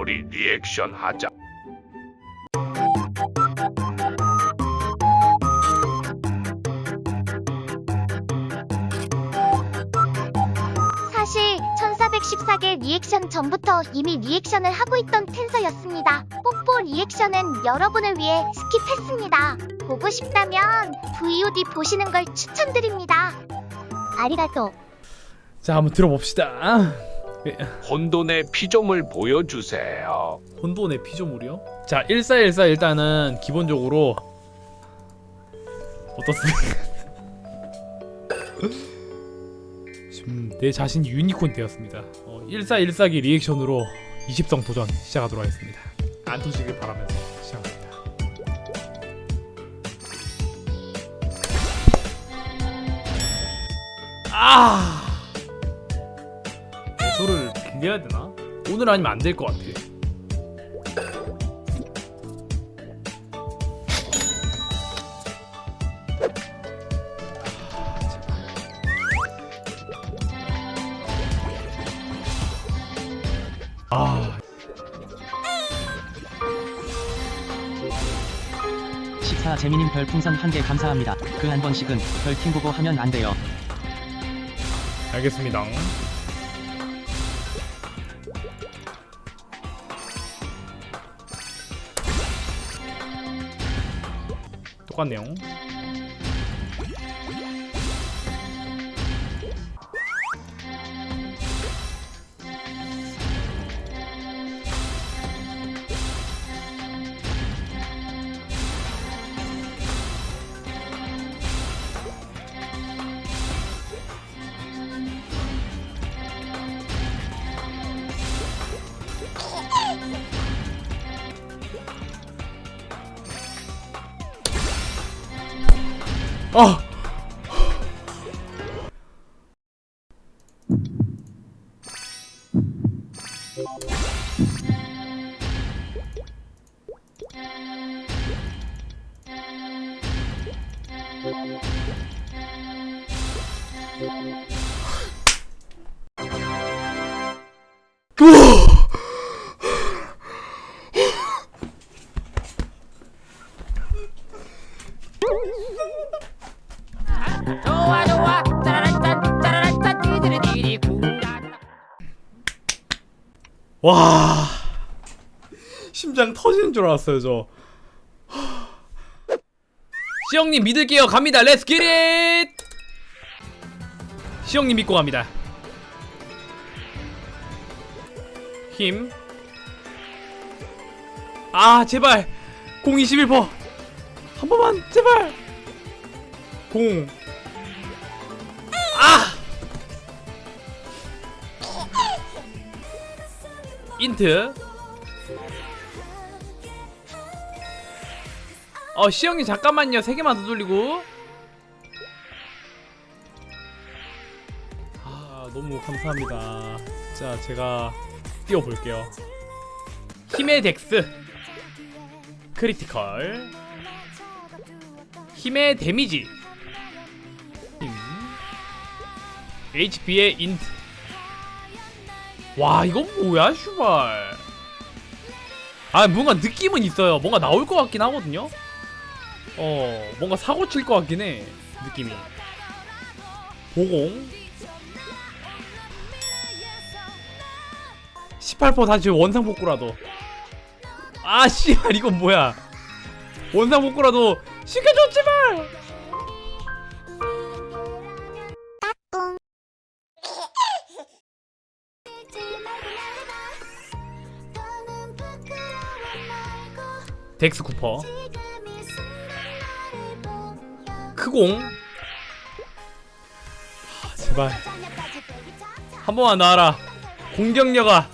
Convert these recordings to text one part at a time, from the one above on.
우리 리액션 하자. 사실 1414개 리액션 전부터 이미 리액션을 하고 있던 텐서였습니다. 뽀뽀 리액션은 여러분을 위해 스킵했습니다. 보고 싶다면 VOD 보시는 걸 추천드립니다. 아리가또. 자 한번 들어봅시다. 예, 혼돈의 피조물 보여주세요. 혼돈의 피조물이요? 자 1414 일단은 기본적으로 어떻습니까? 지금 내 자신이 유니콘 되었습니다. 어, 1414기 리액션으로 20성 도전 시작하도록 하겠습니다. 안 터지길 바라면서 시작합니다. 아! 빌려야 되나? 오늘 아니면 안 될 것 같아. 아, 식사 재미님 별풍선 한 개 감사합니다. 그 한 번씩은 별팀 보고 하면 안 돼요. 알겠습니다. 똑같네요. 아! 좋 와 심장 터지는 줄 알았어요 저 시영님 믿을게요 갑니다 렛츠 기릿 시영님 믿고 갑니다 힘 아 제발 공 21%. 한 번만 제발. 공. 아. 인트. 어 시영님 잠깐만요 세 개만 더 돌리고. 아 너무 감사합니다. 자 제가 띄워볼게요. 힘의 덱스. 크리티컬 힘의 데미지 힘 HP의 인트 와 이건 뭐야 슈발. 아 뭔가 느낌은 있어요. 뭔가 나올 것 같긴 하거든요. 어 뭔가 사고 칠 것 같긴 해 느낌이. 보공. 18% 다시 원상 복구라도. 아 씨발 이건 뭐야. 원상 복구라도 시켜줘 제발 덱스 쿠퍼. 크공. 아, 제발. 한 번만 나와라. 공격력아.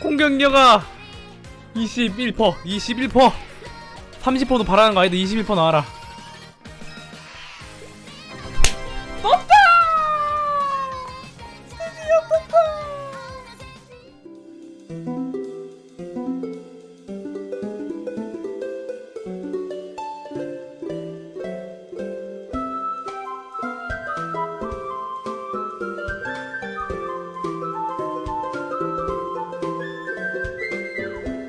공격력아. 21% 21% 30%도 바라는 거 아니다. 21% 나와라